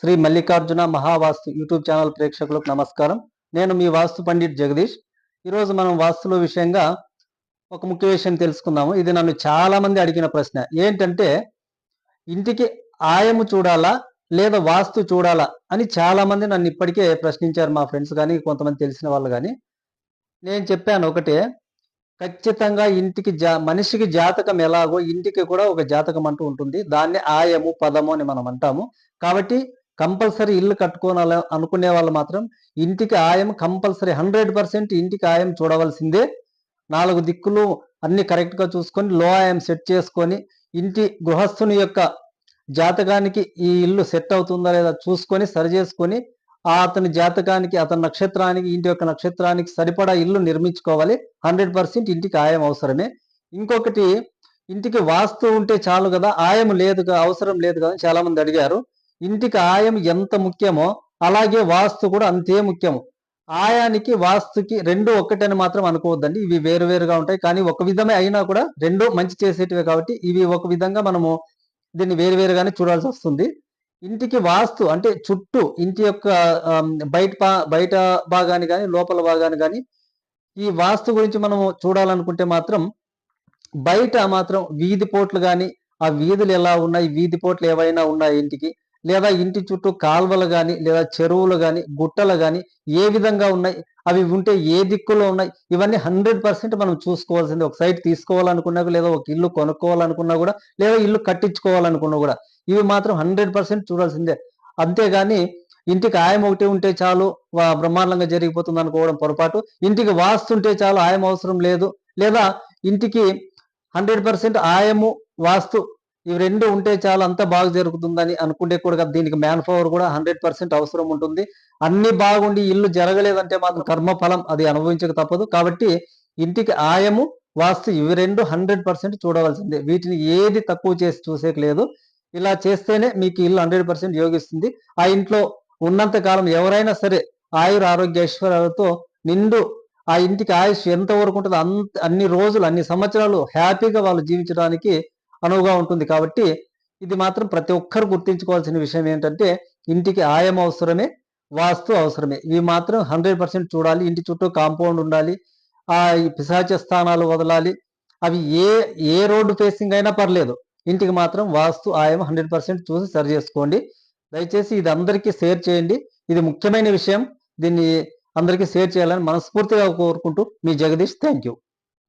Shri Mallikarjuna Mahavastu YouTube channel ప్రేక్షకులకు నమస్కారం. నేను మీ వాస్తు పండిట్ జగదీష్. ఈరోజు మనం వాస్తుల విషయంగా ఒక ముఖ్య విషయం తెలుసుకుందాము. ఇది నన్ను చాలా మంది అడిగిన ప్రశ్న. ఏంటంటే ఇంటికి ఆయము చూడాలా లేదా వాస్తు చూడాలా అని చాలా మంది నన్ను ఇప్పటికే ప్రశ్నించారు మా ఫ్రెండ్స్ కానీ కొంతమంది తెలిసిన వాళ్ళు కానీ నేను చెప్పాను ఒకటే ఖచ్చితంగా ఇంటికి జా మనిషికి జాతకం ఎలాగో ఇంటికి కూడా ఒక జాతకం అంటూ ఉంటుంది. దాన్ని ఆయము పదము అని మనం అంటాము. కాబట్టి కంపల్సరీ ఇల్లు కట్టుకోవాలి అనుకునే వాళ్ళు మాత్రం ఇంటికి ఆయం కంపల్సరీ హండ్రెడ్ పర్సెంట్ ఇంటికి ఆయం చూడవలసిందే. నాలుగు దిక్కులు అన్ని కరెక్ట్గా చూసుకొని లో ఆయం సెట్ చేసుకొని ఇంటి గృహస్థుని యొక్క జాతకానికి ఈ ఇల్లు సెట్ అవుతుందా లేదా చూసుకొని సరి చేసుకొని ఆ అతని జాతకానికి అతని నక్షత్రానికి ఇంటి యొక్క నక్షత్రానికి సరిపడా ఇల్లు నిర్మించుకోవాలి. హండ్రెడ్ పర్సెంట్ ఇంటికి ఆయం అవసరమే. ఇంకొకటి ఇంటికి వాస్తు ఉంటే చాలు కదా ఆయం లేదు అవసరం లేదు కదా చాలా మంది అడిగారు. ఇంటికి ఆయం ఎంత ముఖ్యమో అలాగే వాస్తు కూడా అంతే ముఖ్యము. ఆయానికి వాస్తుకి రెండు ఒక్కటని మాత్రం అనుకోవద్దండి. ఇవి వేరు వేరుగా ఉంటాయి. కానీ ఒక విధమే అయినా కూడా రెండు మంచి చేసేటివే కాబట్టి ఇవి ఒక విధంగా మనము దీన్ని వేరు వేరుగానే చూడాల్సి వస్తుంది. ఇంటికి వాస్తు అంటే చుట్టూ ఇంటి యొక్క బయట బయట భాగాన్ని కానీ లోపల భాగాన్ని కానీ ఈ వాస్తు గురించి మనము చూడాలనుకుంటే మాత్రం బయట మాత్రం వీధి పోట్లు కానీ ఆ వీధులు ఎలా ఉన్నాయి వీధి పోట్లు ఏవైనా ఉన్నాయి ఇంటికి? లేదా ఇంటి చుట్టూ కాల్వలు కానీ లేదా చెరువులు కానీ గుట్టలు కానీ ఏ విధంగా ఉన్నాయి అవి ఉంటే ఏ దిక్కులో ఉన్నాయి ఇవన్నీ హండ్రెడ్ పర్సెంట్ మనం చూసుకోవాల్సింది. ఒక సైట్ తీసుకోవాలనుకున్నా లేదా ఒక ఇల్లు కొనుక్కోవాలనుకున్నా కూడా లేదా ఇల్లు కట్టించుకోవాలనుకున్నా కూడా ఇవి మాత్రం హండ్రెడ్ పర్సెంట్ చూడాల్సిందే. అంతేగాని ఇంటికి ఆయం ఒకటి ఉంటే చాలు బ్రహ్మాండంగా జరిగిపోతుంది అనుకోవడం పొరపాటు. ఇంటికి వాస్తుంటే చాలు ఆయం అవసరం లేదు. లేదా ఇంటికి హండ్రెడ్ పర్సెంట్ ఆయము వాస్తు ఇవి రెండు ఉంటే చాలా అంతా బాగా జరుగుతుందని అనుకుంటే కూడా దీనికి మ్యాన్ పవర్ కూడా హండ్రెడ్ పర్సెంట్ అవసరం ఉంటుంది. అన్ని బాగుండి ఇల్లు జరగలేదంటే మాత్రం కర్మ ఫలం అది అనుభవించక తప్పదు. కాబట్టి ఇంటికి ఆయము వాస్తు ఇవి రెండు హండ్రెడ్ పర్సెంట్ చూడవలసిందే. వీటిని ఏది తక్కువ చేసి చూసేకి లేదు. ఇలా చేస్తేనే మీకు ఇల్లు హండ్రెడ్ పర్సెంట్ యోగిస్తుంది. ఆ ఇంట్లో ఉన్నంత కాలం ఎవరైనా సరే ఆయుర ఆరోగ్య ఐశ్వర్యాలతో నిండు ఆ ఇంటికి ఆయుష్ ఎంత వరకు ఉంటుందో అంత అన్ని రోజులు అన్ని సంవత్సరాలు హ్యాపీగా వాళ్ళు జీవించడానికి అనువుగా ఉంటుంది కాబట్టి ఇది మాత్రం ప్రతి ఒక్కరు గుర్తించుకోవాల్సిన విషయం ఏంటంటే ఇంటికి ఆయం అవసరమే వాస్తు అవసరమే. ఇవి మాత్రం హండ్రెడ్ పర్సెంట్ చూడాలి. ఇంటి చుట్టూ కాంపౌండ్ ఉండాలి. ఆ ఈ పిశాచ స్థానాలు వదలాలి. అవి ఏ ఏ రోడ్డు ఫేసింగ్ అయినా పర్లేదు. ఇంటికి మాత్రం వాస్తు ఆయం హండ్రెడ్ పర్సెంట్ చూసి సరి చేసుకోండి. దయచేసి ఇది అందరికీ షేర్ చేయండి. ఇది ముఖ్యమైన విషయం. దీన్ని అందరికీ షేర్ చేయాలని మనస్ఫూర్తిగా కోరుకుంటూ మీ జగదీష్ థ్యాంక్ యూ.